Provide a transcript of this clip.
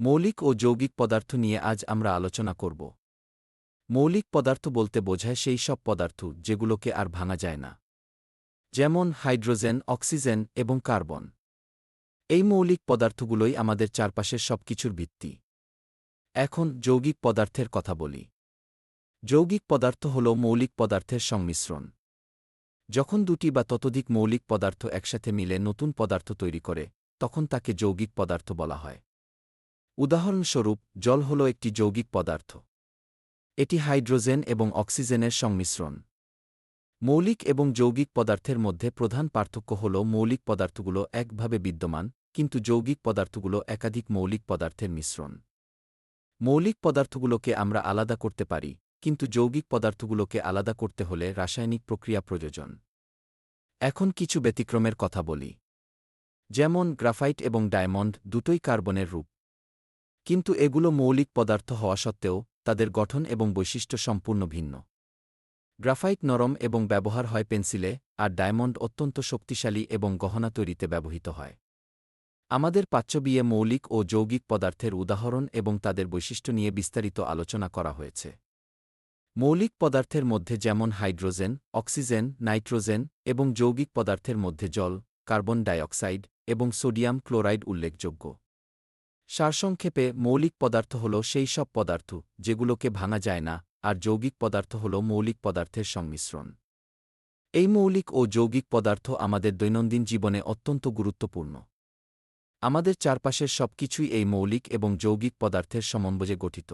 মৌলিক ও যৌগিক পদার্থ নিয়ে আজ আমরা আলোচনা করব। মৌলিক পদার্থ বলতে বোঝায় সেই সব পদার্থ যেগুলোকে আর ভাঙা যায় না। যেমন হাইড্রোজেন, অক্সিজেন এবং কার্বন। এই মৌলিক পদার্থগুলোই আমাদের চারপাশের সবকিছুর ভিত্তি। এখন যৌগিক পদার্থের কথা বলি। যৌগিক পদার্থ হল মৌলিক পদার্থের সংমিশ্রণ। যখন দুটি বা ততোধিক মৌলিক পদার্থ একসাথে মিলে নতুন পদার্থ তৈরি করে, তখন তাকে যৌগিক পদার্থ বলা হয়। উদাহরণস্বরূপ, জল হল একটি যৌগিক পদার্থ। এটি হাইড্রোজেন এবং অক্সিজেনের সংমিশ্রণ। মৌলিক এবং যৌগিক পদার্থের মধ্যে প্রধান পার্থক্য হল মৌলিক পদার্থগুলো একভাবে বিদ্যমান, কিন্তু যৌগিক পদার্থগুলো একাধিক মৌলিক পদার্থের মিশ্রণ। মৌলিক পদার্থগুলোকে আমরা আলাদা করতে পারি, কিন্তু যৌগিক পদার্থগুলোকে আলাদা করতে হলে রাসায়নিক প্রক্রিয়া প্রয়োজন। এখন কিছু ব্যতিক্রমের কথা বলি। যেমন, গ্রাফাইট এবং ডায়মন্ড দুটোই কার্বনের রূপ। কিন্তু এগুলো মৌলিক পদার্থ হওয়া সত্ত্বেও, তাদের গঠন এবং বৈশিষ্ট্য সম্পূর্ণ ভিন্ন। গ্রাফাইট নরম এবং ব্যবহার হয় পেন্সিলে, আর ডায়মন্ড অত্যন্ত শক্তিশালী এবং গহনা তৈরিতে ব্যবহৃত হয়। আমাদের পাচ্যবিয়ে মৌলিক ও যৌগিক পদার্থের উদাহরণ এবং তাদের বৈশিষ্ট্য নিয়ে বিস্তারিত আলোচনা করা হয়েছে। মৌলিক পদার্থের মধ্যে যেমন হাইড্রোজেন, অক্সিজেন, নাইট্রোজেন এবং যৌগিক পদার্থের মধ্যে জল, কার্বন ডাইঅক্সাইড এবং সোডিয়াম ক্লোরাইড উল্লেখযোগ্য। সারসংক্ষেপে, মৌলিক পদার্থ হল সেই সব পদার্থ, যেগুলোকে ভাঙা যায় না, আর যৌগিক পদার্থ হল মৌলিক পদার্থের সংমিশ্রণ। এই মৌলিক ও যৌগিক পদার্থ আমাদের দৈনন্দিন জীবনে অত্যন্ত গুরুত্বপূর্ণ। আমাদের চারপাশের সবকিছুই এই মৌলিক এবং যৌগিক পদার্থের সমন্বয়ে গঠিত।